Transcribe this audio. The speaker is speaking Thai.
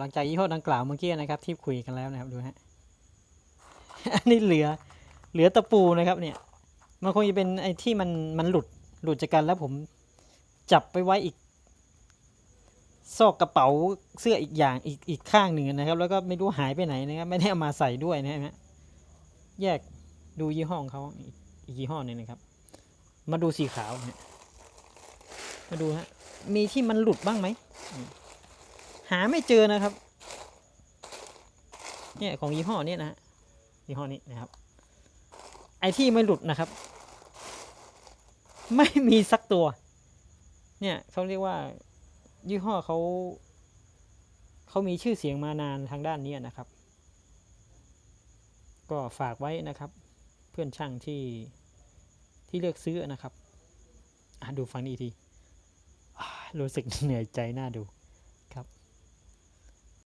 หลังจากยี่ห้อดังกล่าวเมื่อกี้นะครับ ที่คุยกันแล้วนะครับดูฮะอันนี้เหลือเหลือตะปูนะครับเนี่ยมันคงจะเป็นไอ้ที่มันมันหลุดหลุดจากกันแล้วผมจับไปไว้อีกซอกกระเป๋าเสื้ออีกอย่างอีกอีกข้างหนึ่งนะครับ แล้วก็ไม่รู้หายไปไหนนะครับ ไม่ได้เอามาใส่ด้วยนะฮะแยกดูยี่ห้องเขาอีกยี่ห้อหนึงนะครับ มาดูสีขาวนะฮะมาดูฮะมีที่มันหลุดบ้างไหม หาไม่เจอนะครับ เนี่ยของยี่ห้อเนี้นะฮะยี่ห้อนี้นะครับ ไอที่ไม่หลุดนะครับ ไม่มีสักตัว เนี่ยเขาเรียกว่า ยี่ห้อเขาเขามีชื่อเสียงมานานทางด้านนี้นะครับ ก็ฝากไว้นะครับ เพื่อนช่างที่ที่เลือกซื้อนะครับอะดูฟังนี้อีกทีรู้สึกเหนื่อยใจน่าดู